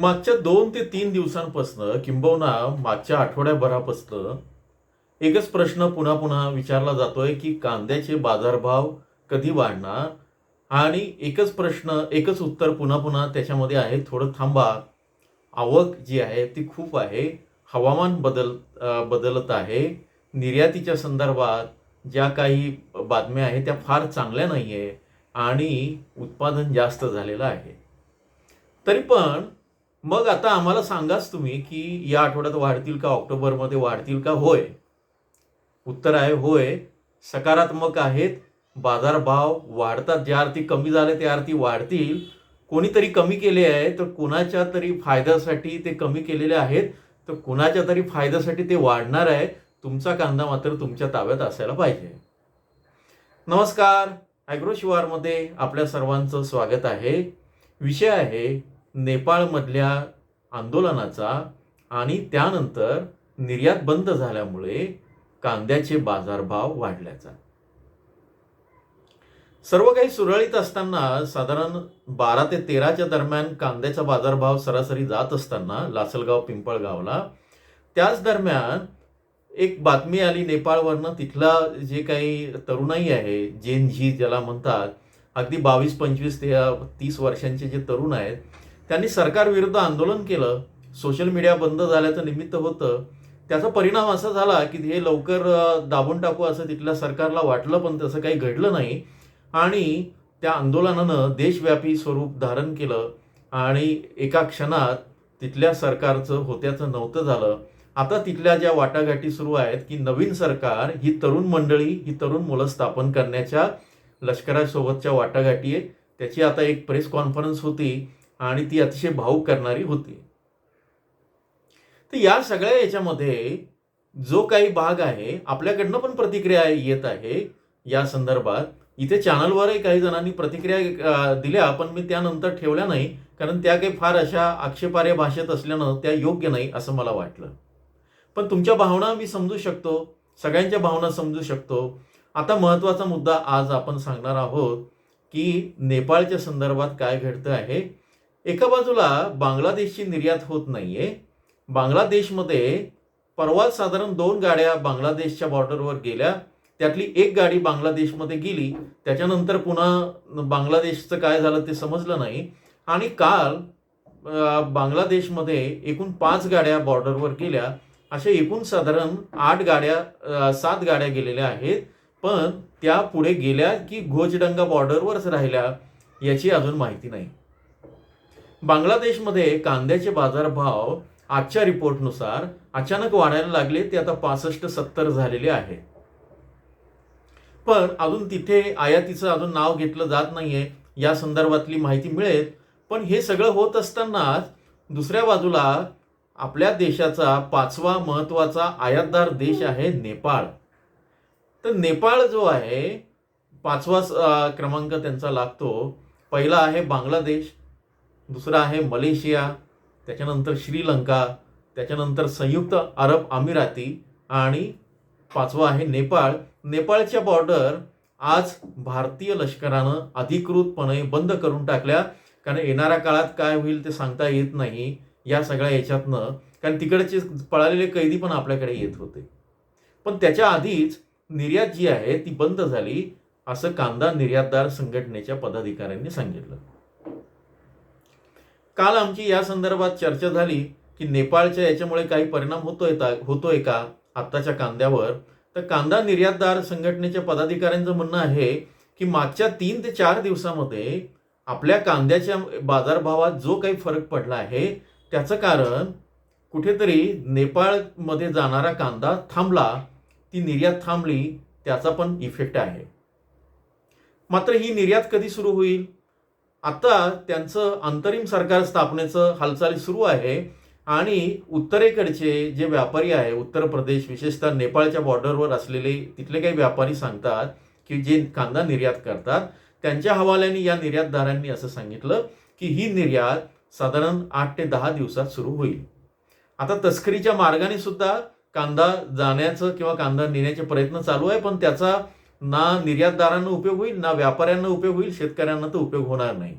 मागच्या दोन ते तीन दिवसांपासनं किंबहुना मागच्या आठवड्याभरापासनं एकच प्रश्न पुन्हा पुन्हा विचारला जातोय की कांद्याचे बाजारभाव कधी वाढणार? आणि एकच प्रश्न एकच उत्तर पुन्हा पुन्हा त्याच्यामध्ये आहे. थोडं थांबा. आवक जी आहे ती खूप आहे. हवामान बदल बदलत आहे. निर्यातीच्या संदर्भात ज्या काही बातम्या आहेत त्या फार चांगल्या नाही आहे आणि उत्पादन जास्त झालेलं आहे. तरी पण मग आता आम्हाला सांगाच तुम्ही की या आठवड्यात वाढतील का? ऑक्टोबरमध्ये वाढतील का? होय. उत्तर आहे होय. सकारात्मक आहेत. बाजारभाव वाढतात. ज्या अर्थी कमी झाले त्या अर्थी वाढतील. कोणीतरी कमी केले आहे तर कुणाच्या तरी फायद्यासाठी ते कमी केलेले आहेत. तर कुणाच्या तरी फायद्यासाठी ते वाढणार आहे. तुमचा कांदा मात्र तुमच्या ताब्यात असायला पाहिजे. नमस्कार. ॲग्रो शिवारमध्ये आपल्या सर्वांचं स्वागत आहे. विषय आहे नेपाळमधल्या आंदोलनाचा आणि त्यानंतर निर्यात बंद झाल्यामुळे कांद्याचे बाजारभाव वाढल्याचा. सर्व काही सुरळीत असताना साधारण बारा ते तेराच्या दरम्यान कांद्याचा बाजारभाव सरासरी जात असताना लासलगाव पिंपळगावला त्याच दरम्यान एक बातमी आली नेपाळवरनं तिथला जे काही तरुणाई आहे जेन झी ज्याला म्हणतात अगदी बावीस पंचवीस ते तीस वर्षांचे जे तरुण आहेत त्यांनी सरकारविरुद्ध आंदोलन केलं सोशल मीडिया बंद झाल्याचं निमित्त होतं. त्याचा परिणाम असा झाला की हे लवकर दाबून टाकू असं तिथल्या सरकारला वाटलं पण तसं काही घडलं नाही. आणि त्या आंदोलनानं देशव्यापी स्वरूप धारण केलं आणि एका क्षणात तिथल्या सरकारचं होत्याचं नव्हतं झालं. आता तिथल्या ज्या वाटाघाटी सुरू आहेत की नवीन सरकार ही तरुण मंडळी ही तरुण मुलं स्थापन करण्याच्या लष्करासोबतच्या वाटाघाटी आहे त्याची आता एक प्रेस कॉन्फरन्स होती. आणि ती अतिशय भाऊक करणारी होती. तर या सगळ्या याच्यामध्ये जो काही भाग आहे आपल्याकडनं पण प्रतिक्रिया येत आहे. या संदर्भात इथे चॅनलवरही काही जणांनी प्रतिक्रिया दिल्या पण मी त्यानंतर ठेवल्या नाही. कारण त्या काही फार अशा आक्षेपार्ह भाषेत असल्यानं त्या योग्य नाही असं मला वाटलं. पण तुमच्या भावना मी समजू शकतो. सगळ्यांच्या भावना समजू शकतो. आता महत्त्वाचा मुद्दा आज आपण सांगणार आहोत की नेपाळच्या संदर्भात काय घडतं आहे. एका बाजूला बांगलादेशची निर्यात होत नाहीये. बांगलादेशमध्ये परवाच साधारण दोन गाड्या बांगलादेशच्या बॉर्डरवर गेल्या. त्यातली एक गाडी बांगलादेशमध्ये गेली. त्याच्यानंतर पुन्हा बांगलादेशचं काय झालं ते समजलं नाही. आणि काल बांगलादेशमध्ये एकूण पाच गाड्या बॉर्डरवर गेल्या. अशा एकूण साधारण आठ गाड्या सात गाड्या गेलेल्या आहेत. पण त्या पुढे गेल्या की घोजडंगा बॉर्डरवरच राहिल्या याची अजून माहिती नाही. बांगलादेशमध्ये कांद्याचे बाजारभाव आजच्या रिपोर्टनुसार अचानक वाढायला लागले ते आता पासष्ट सत्तर झालेले आहे. पण अजून तिथे आयातीचं अजून नाव घेतलं जात नाहीये या संदर्भातली माहिती मिळेल. पण हे सगळं होत असतानाच दुसऱ्या बाजूला आपल्या देशाचा पाचवा महत्त्वाचा आयातदार देश आहे नेपाळ. तर नेपाळ जो आहे पाचवा क्रमांक त्यांचा लागतो. पहिला आहे बांगलादेश. दुसरा आहे मलेशिया त्याच्यानंतर श्रीलंका त्याच्यानंतर संयुक्त अरब अमिराती आणि पाचवा आहे नेपाळ. नेपाळच्या बॉर्डर आज भारतीय लष्करानं अधिकृतपणे बंद करून टाकल्या. कारण येणाऱ्या काळात काय होईल ते सांगता येत नाही या सगळ्या याच्यातनं. कारण तिकडचे पळालेले कैदी पण आपल्याकडे येत होते. पण त्याच्या आधीच निर्यात जी आहे ती बंद झाली असं कांदा निर्यातदार संघटनेच्या पदाधिकाऱ्यांनी सांगितलं. काल आमची या संदर्भात चर्चा झाली की नेपाळच्या याच्यामुळे काही परिणाम होतोय होतोय का आत्ताच्या कांद्यावर? तर कांदा निर्यातदार संघटनेच्या पदाधिकाऱ्यांचं म्हणणं आहे की मागच्या तीन ते चार दिवसामध्ये आपल्या कांद्याच्या बाजारभावात जो काही फरक पडला आहे त्याचं कारण कुठेतरी नेपाळमध्ये जाणारा कांदा थांबला ती निर्यात थांबली त्याचा पण इफेक्ट आहे. मात्र ही निर्यात कधी सुरू होईल? आता त्यांचं अंतरिम सरकार स्थापनेचं हालचाली सुरू आहे आणि उत्तरेकडचे जे व्यापारी आहे उत्तर प्रदेश विशेषतः नेपाळच्या बॉर्डरवर असलेले तिथले काही व्यापारी सांगतात की जे कांदा निर्यात करतात त्यांच्या हवाल्याने या निर्यातदारांनी असं सांगितलं की ही निर्यात साधारण आठ ते दहा दिवसात सुरू होईल. आता तस्करीच्या मार्गाने सुद्धा कांदा जाण्याचं किंवा कांदा नेण्याचे प्रयत्न चालू आहे पण त्याचा ना निर्यातदारांना उपयोग होईल ना व्यापाऱ्यांना उपयोग होईल शेतकऱ्यांना तर उपयोग होणार नाही.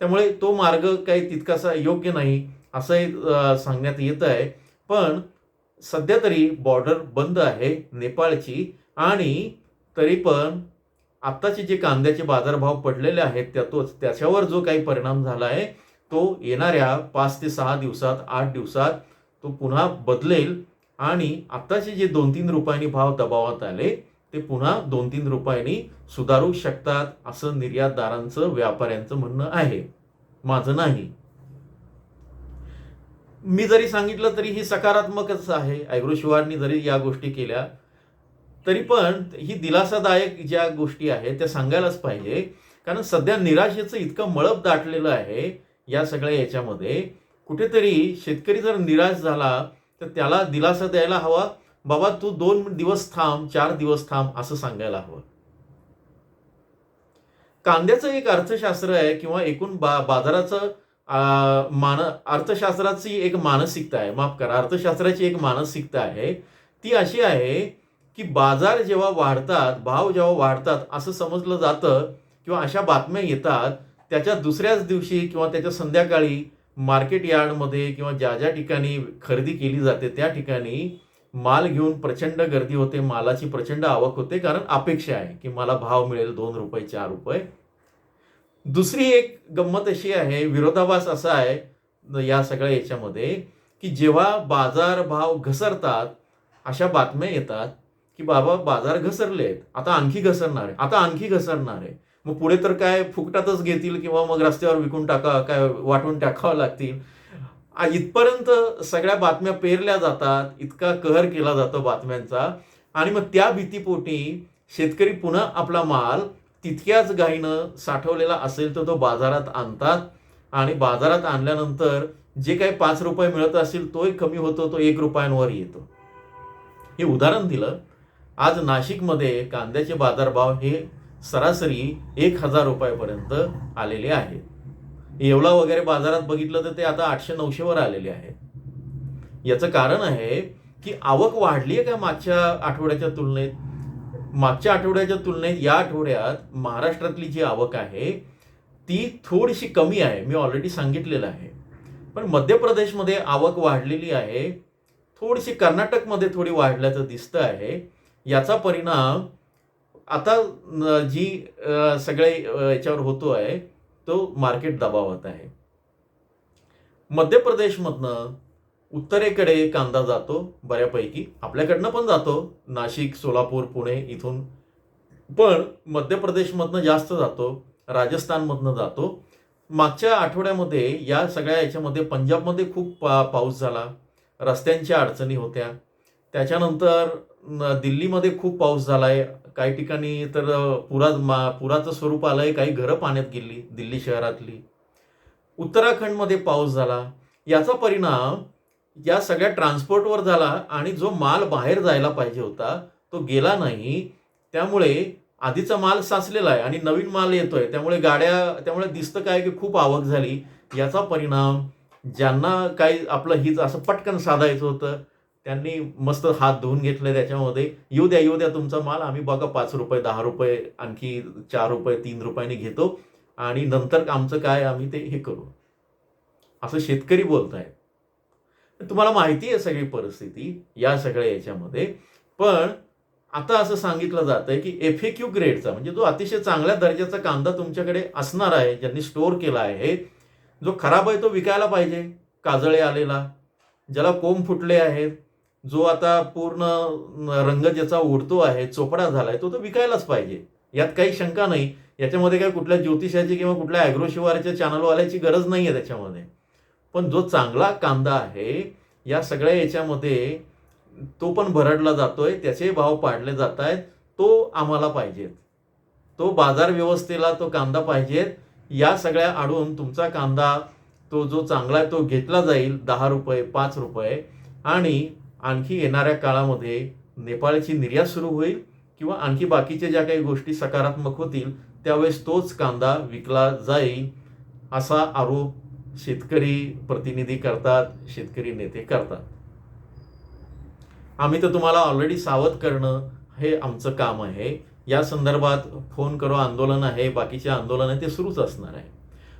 त्यामुळे तो मार्ग काही तितकासा योग्य नाही असंही सांगण्यात येत आहे. पण सध्या तरी बॉर्डर बंद आहे नेपाळची आणि तरी पण आत्ताचे जे कांद्याचे बाजारभाव पडलेले आहेत त्यातोच त्याच्यावर जो काही परिणाम झाला आहे तो येणाऱ्या पाच ते सहा दिवसात आठ दिवसात तो पुन्हा बदलेल आणि आत्ताचे जे दोन तीन रुपयांनी भाव दबावात आले ते पुन्हा दोन तीन रुपयांनी सुधारू शकतात असं निर्यातदारांचं व्यापाऱ्यांचं म्हणणं आहे. माझं नाही. मी जरी सांगितलं तरी ही सकारात्मकच आहे. ॲग्रोशिवारनी जरी या गोष्टी केल्या तरी पण ही दिलासादायक ज्या गोष्टी आहेत त्या सांगायलाच पाहिजे. कारण सध्या निराशेचं इतकं मळप दाटलेलं आहे या सगळ्या याच्यामध्ये. कुठेतरी शेतकरी जर निराश झाला तर त्याला दिलासा द्यायला हवा. बाबा तू दोन दिवस थांब चार दिवस थांब असं सांगायला हवं. कांद्याचं एक अर्थशास्त्र आहे किंवा एकूण बा बाजाराचं मान अर्थशास्त्राची एक मानसिकता आहे. माफ करा अर्थशास्त्राची एक मानसिकता आहे. ती अशी आहे की बाजार जेव्हा वाढतात भाव जेव्हा वाढतात असं समजलं जातं किंवा अशा बातम्या येतात त्याच्या दुसऱ्याच दिवशी किंवा त्याच्या संध्याकाळी मार्केट यार्डमध्ये किंवा ज्या ज्या ठिकाणी खरेदी केली जाते त्या ठिकाणी माल घेऊन प्रचंड गर्दी होते मालाची प्रचंड आवक होते कारण अपेक्षा आहे की मला भाव मिळेल दोन रुपये चार रुपये. दुसरी एक गंमत अशी आहे विरोधाभास असा आहे या सगळ्या याच्यामध्ये की जेव्हा बाजार भाव घसरतात अशा बातम्या येतात की बाबा बाजार घसरले आहेत आता आणखी घसरणार आहे आता आणखी घसरणार आहे. मग पुढे तर काय फुकटातच घेतील किंवा मग रस्त्यावर विकून टाका काय वाटून टाकावं लागतील. इथपर्यंत सगळ्या बातम्या पेरल्या जातात इतका कहर केला जातो बातम्यांचा. आणि मग त्या भीतीपोटी शेतकरी पुन्हा आपला माल तितक्याच घाईनं साठवलेला असेल तर तो बाजारात आणतात. आणि बाजारात आणल्यानंतर जे काही पाच रुपये मिळत असेल तोही कमी होतो तो एक रुपयांवर येतो. हे उदाहरण दिलं आज नाशिकमध्ये कांद्याचे बाजारभाव हे सरासरी एक हजार रुपयापर्यंत आलेले आहेत. येवला वगैरे बाजारात बघितलं तर ते आता आठशे नऊशेवर आलेले आहे याचं कारण आहे की आवक वाढली आहे का मागच्या आठवड्याच्या तुलनेत? मागच्या आठवड्याच्या तुलनेत या आठवड्यात महाराष्ट्रातली जी आवक आहे ती थोडीशी कमी आहे. मी ऑलरेडी सांगितलेलं आहे. पण मध्य प्रदेशमध्ये आवक वाढलेली आहे. थोडीशी कर्नाटकमध्ये थोडी वाढल्याचं दिसतं आहे. याचा परिणाम आता जी सगळे याच्यावर होतो आहे तो मार्केट दबावात आहे. मध्य प्रदेशमधनं उत्तरेकडे कांदा जातो बऱ्यापैकी. आपल्याकडनं पण जातो. नाशिक सोलापूर पुणे इथून. पण मध्य प्रदेशमधनं जास्त जातो. राजस्थानमधनं जातो. मागच्या आठवड्यामध्ये या सगळ्या याच्यामध्ये पंजाबमध्ये खूप पा पाऊस झाला. रस्त्यांच्या अडचणी होत्या. त्याच्यानंतर दिल्लीमध्ये खूप पाऊस झाला आहे काही ठिकाणी तर पुरा मा पुराचं स्वरूप आलं आहे काही घरं पाण्यात गेली दिल्ली शहरातली. उत्तराखंडमध्ये पाऊस झाला. याचा परिणाम या सगळ्या ट्रान्सपोर्टवर झाला आणि जो माल बाहेर जायला पाहिजे होता तो गेला नाही. त्यामुळे आधीचा माल साचलेला आहे आणि नवीन माल येतोय. त्यामुळे गाड्या त्यामुळे दिसतं काय की खूप आवक झाली. याचा परिणाम ज्यांना काही आपलं हिच असं पटकन साधायचं होतं त्यांनी मस्त हात धुवून घेतले त्याच्यामध्ये. येऊ द्या येऊ द्या तुमचा माल आम्ही बघा पाच रुपये दहा रुपये आणखी चार रुपये तीन रुपयाने घेतो. आणि नंतर आमचं काय आम्ही ते हे करू. असं शेतकरी बोलत आहेत तुम्हाला माहिती आहे सगळी परिस्थिती या सगळ्या याच्यामध्ये. पण आता असं सांगितलं जात आहे की एफ ए क्यू ग्रेडचा म्हणजे जो अतिशय चांगल्या दर्जाचा कांदा तुमच्याकडे असणार आहे ज्यांनी स्टोअर केला आहे जो खराब आहे तो विकायला पाहिजे. काजळे आलेला ज्याला कोंब फुटले आहेत जो आता पूर्ण रंग ज्याचा उडतो आहे चोपडा झालाय तो तो विकायलाच पाहिजे. यात काही शंका नाही. याच्यामध्ये काय कुठल्या ज्योतिषाची किंवा कुठल्या ॲग्रोशिवारच्या चॅनलवाल्याची गरज नाही आहे त्याच्यामध्ये. पण जो चांगला कांदा आहे या सगळ्या याच्यामध्ये तो पण भरडला जातोय त्याचे भाव पाडले जात आहेत तो आम्हाला पाहिजेत. तो बाजार व्यवस्थेला तो कांदा पाहिजेत. या सगळ्या आडून तुमचा कांदा तो जो चांगला आहे तो घेतला जाईल दहा रुपये पाच रुपये. आणि आणखी येणाऱ्या काळामध्ये नेपाळची निर्यात सुरू होईल किंवा आणखी बाकीच्या ज्या काही गोष्टी सकारात्मक होतील त्यावेळेस तोच कांदा विकला जाईल असा आरोप शेतकरी प्रतिनिधी करतात शेतकरी नेते करतात. आम्ही तर तुम्हाला ऑलरेडी सावध करणं हे आमचं काम आहे. या संदर्भात फोन करो आंदोलन आहे बाकीचे आंदोलन आहे ते सुरूच असणार आहे.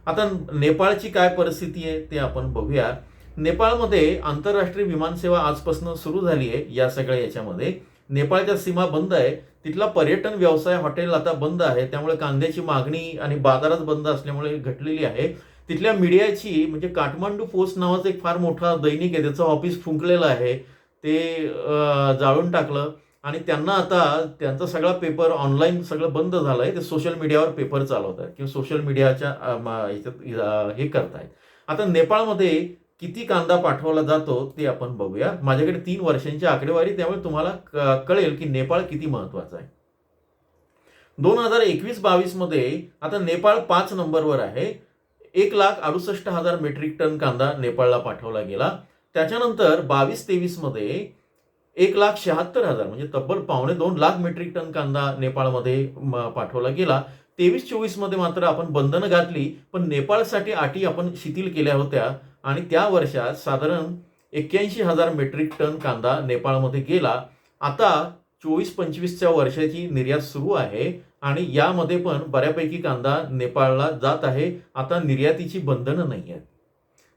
आता नेपाळची काय परिस्थिती आहे ते आपण बघूया. नेपाळमध्ये आंतरराष्ट्रीय विमानसेवा आजपासून सुरू झाली आहे या सगळ्या याच्यामध्ये. नेपाळच्या सीमा बंद आहे तिथला पर्यटन व्यवसाय हॉटेल आता बंद आहे त्यामुळे कांद्याची मागणी आणि बाजारात बंद असल्यामुळे घटलेली आहे. तिथल्या मीडियाची म्हणजे काठमांडू पोस्ट नावाचं एक फार मोठा दैनिक आहे त्याचं ऑफिस फुंकलेलं आहे ते जाळून टाकलं. आणि त्यांना आता त्यांचा सगळा पेपर ऑनलाईन सगळं बंद झालं आहे ते सोशल मीडियावर पेपर चालवत आहेत किंवा सोशल मीडियाच्या हे करत आहेत हे करतायत. आता नेपाळमध्ये किती कांदा पाठवला जातो ते आपण बघूया. माझ्याकडे तीन वर्षांची आकडेवारी त्यामुळे तुम्हाला कळेल की नेपाळ किती महत्त्वाचा आहे. दोन हजार एकवीस बावीसमध्ये आता नेपाळ पाच नंबरवर आहे. एक लाख अडुसष्ट हजार मेट्रिक टन कांदा नेपाळला पाठवला गेला. त्याच्यानंतर बावीस तेवीसमध्ये एक लाख शहात्तर हजार म्हणजे तब्बल पावणे दोन लाख मेट्रिक टन कांदा नेपाळमध्ये पाठवला गेला. तेवीस चोवीसमध्ये मात्र आपण बंधनं घातली पण नेपाळसाठी अटी आपण शिथिल केल्या होत्या. आणि त्या वर्षात साधारण एक्क्याऐंशी हजार मेट्रिक टन कांदा नेपाळमध्ये गेला. आता चोवीस पंचवीसच्या वर्षाची निर्यात सुरू आहे आणि यामध्ये पण बऱ्यापैकी कांदा नेपाळला जात आहे. आता निर्यातीची बंधनं नाही आहेत.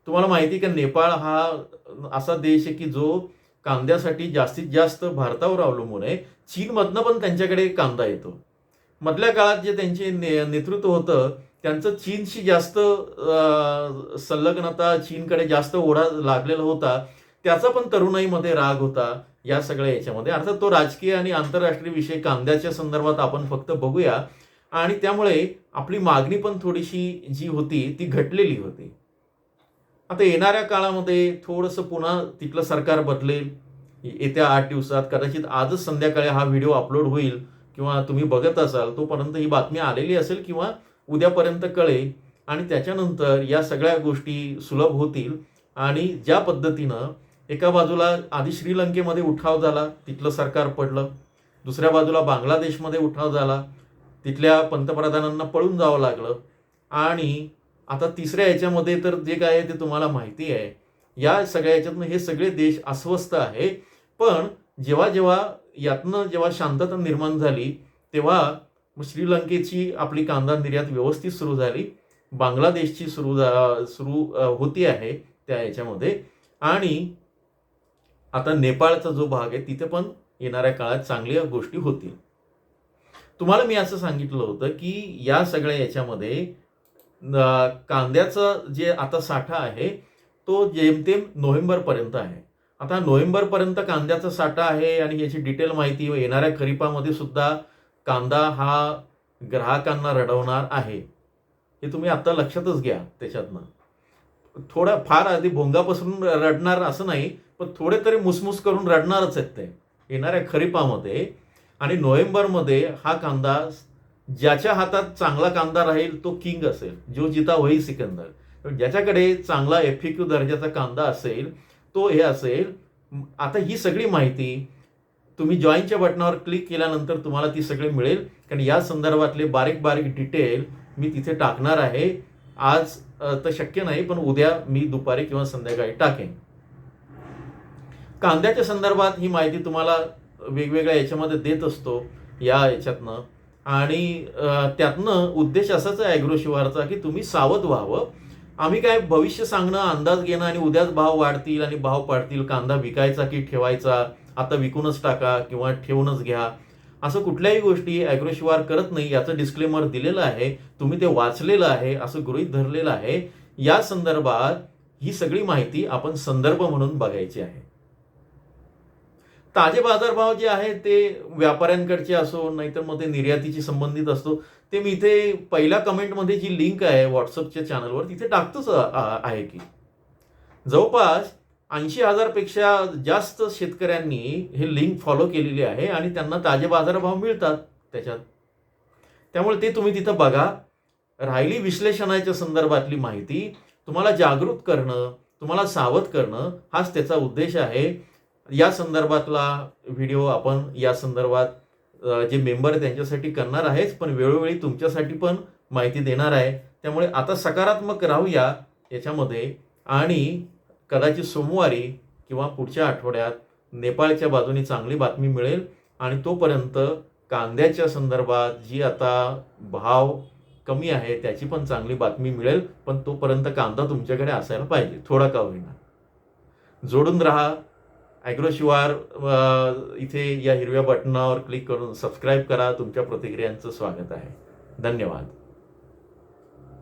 तुम्हाला माहिती आहे का नेपाळ हा असा देश आहे की जो कांद्यासाठी जास्तीत जास्त भारतावर अवलंबून आहे. चीनमधनं पण त्यांच्याकडे कांदा येतो. मधल्या काळात जे त्यांचे ने नेतृत्व होतं त्यांचं चीनशी जास्त संलग्नता चीनकडे जास्त ओढा लागलेला होता. त्याचा पण तरुणाईमध्ये राग होता या सगळ्या याच्यामध्ये. अर्थात तो राजकीय आणि आंतरराष्ट्रीय विषय कांद्याच्या संदर्भात आपण फक्त बघूया. आणि त्यामुळे आपली मागणी पण थोडीशी जी होती ती घटलेली होती. आता येणाऱ्या काळामध्ये थोडंसं पुन्हा तिथलं सरकार बदलेल. येत्या आठ दिवसात कदाचित आजच संध्याकाळी हा व्हिडिओ अपलोड होईल किंवा तुम्ही बघत असाल तोपर्यंत ही बातमी आलेली असेल किंवा उद्यापर्यंत कळेल आणि त्याच्यानंतर या सगळ्या गोष्टी सुलभ होतील. आणि ज्या पद्धतीनं एका बाजूला आधी श्रीलंकेमध्ये उठाव झाला तिथलं सरकार पडलं. दुसऱ्या बाजूला बांगलादेशमध्ये उठाव झाला. तिथल्या पंतप्रधानांना पळून जावं लागलं. आणि आता तिसऱ्या याच्यामध्ये तर जे काय आहे ते तुम्हाला माहिती आहे. या सगळ्या याच्यातनं हे सगळे देश अस्वस्थ आहे. पण जेव्हा जेव्हा यातनं जेव्हा शांतता निर्माण झाली तेव्हा मग श्रीलंकेची आपली कांदा निर्यात व्यवस्थित सुरू झाली. बांगलादेशची सुरू सुरू होती आहे त्या याच्यामध्ये. आणि आता नेपाळचा जो भाग आहे तिथे पण येणाऱ्या काळात चांगल्या गोष्टी होतील. तुम्हाला मी असं सांगितलं होतं की या सगळ्या याच्यामध्ये कांद्याचा कांद्याचं जे आता साठा आहे तो जेमतेम नोव्हेंबरपर्यंत आहे. आता नोव्हेंबरपर्यंत कांद्याचा साठा आहे आणि याची डिटेल माहिती येणाऱ्या खरीपामध्ये सुद्धा कांदा हा ग्राहकांना रडवणार आहे हे तुम्ही आता लक्षातच घ्या त्याच्यातनं. थोडा फार आधी भोंगापासून रडणार असं नाही पण थोडे तरी मुसमुस करून रडणारच आहेत ते. येणाऱ्या खरीपामध्ये आणि नोव्हेंबरमध्ये हा कांदा ज्याच्या हातात चांगला कांदा राहील तो किंग असेल जो जिता होई सिकंदर. ज्याच्याकडे चांगला एफ क्यू दर्जाचा कांदा असेल तो हे असेल. आता ही सगळी माहिती तुम्ही जॉईनच्या बटनावर क्लिक केल्यानंतर तुम्हाला ती सगळी मिळेल. कारण या संदर्भातले बारीक बारीक डिटेल मी तिथे टाकणार आहे. आज तर शक्य नाही पण उद्या मी दुपारी किंवा संध्याकाळी टाकेन. कांद्याच्या संदर्भात ही माहिती तुम्हाला वेगवेगळ्या याच्यामध्ये देत असतो या याच्यातनं. आणि त्यातनं उद्देश असाच आहे ॲग्रो शिवारचा की तुम्ही सावध व्हावं. आम्ही काय भविष्य सांगणं अंदाज घेणं आणि उद्याच भाव वाढतील आणि भाव पाडतील कांदा विकायचा की ठेवायचा आता विकूनच टाका किंवा ठेवूनच घ्या. असं कुठल्याही गोष्टी ॲग्रोशिवार करत नाही याचं डिस्क्लेमर दिलेलं आहे. तुम्ही ते वाचलेलं आहे असं गृहीत धरलेलं आहे. या संदर्भात ही सगळी माहिती आपण संदर्भ म्हणून बघायची आहे. ताजे बाजारभाव जे आहे ते व्यापाऱ्यांकडचे असो नाहीतर मग ते निर्यातीशी संबंधित असतो ते मी इथे पहिल्या कमेंटमध्ये जी लिंक आहे व्हॉट्सअपच्या चॅनलवर तिथे टाकतोच आहे की. जवळपास ऐंशी हजारपेक्षा जास्त शेतकऱ्यांनी हे लिंक फॉलो केलेली आहे आणि त्यांना ताजे बाजारभाव मिळतात त्याच्यात. त्यामुळे ते तुम्ही तिथं बघा. राहिली विश्लेषणाच्या संदर्भातली माहिती तुम्हाला जागृत करणं तुम्हाला सावध करणं हाच त्याचा उद्देश आहे. या संदर्भातला व्हिडिओ आपण या संदर्भात जे मेंबर त्यांच्यासाठी करणार आहेच पण वेळोवेळी तुमच्यासाठी पण माहिती देणार आहे. त्यामुळे आता सकारात्मक राहूया याच्यामध्ये. आणि कदाचित सोमवारी किंवा पुढच्या आठवड्यात नेपाळच्या बाजूने चांगली बातमी मिळेल आणि तोपर्यंत कांद्याच्या संदर्भात जी आता भाव कमी आहे त्याची पण चांगली बातमी मिळेल पण तोपर्यंत कांदा तुमच्याकडे असायला पाहिजे थोडा का होईना. जोडून राहा. ॲग्रो शिवार इथे या हिरव्या बटनावर क्लिक करून सबस्क्राईब करा. तुमच्या प्रतिक्रियांचं स्वागत आहे. धन्यवाद.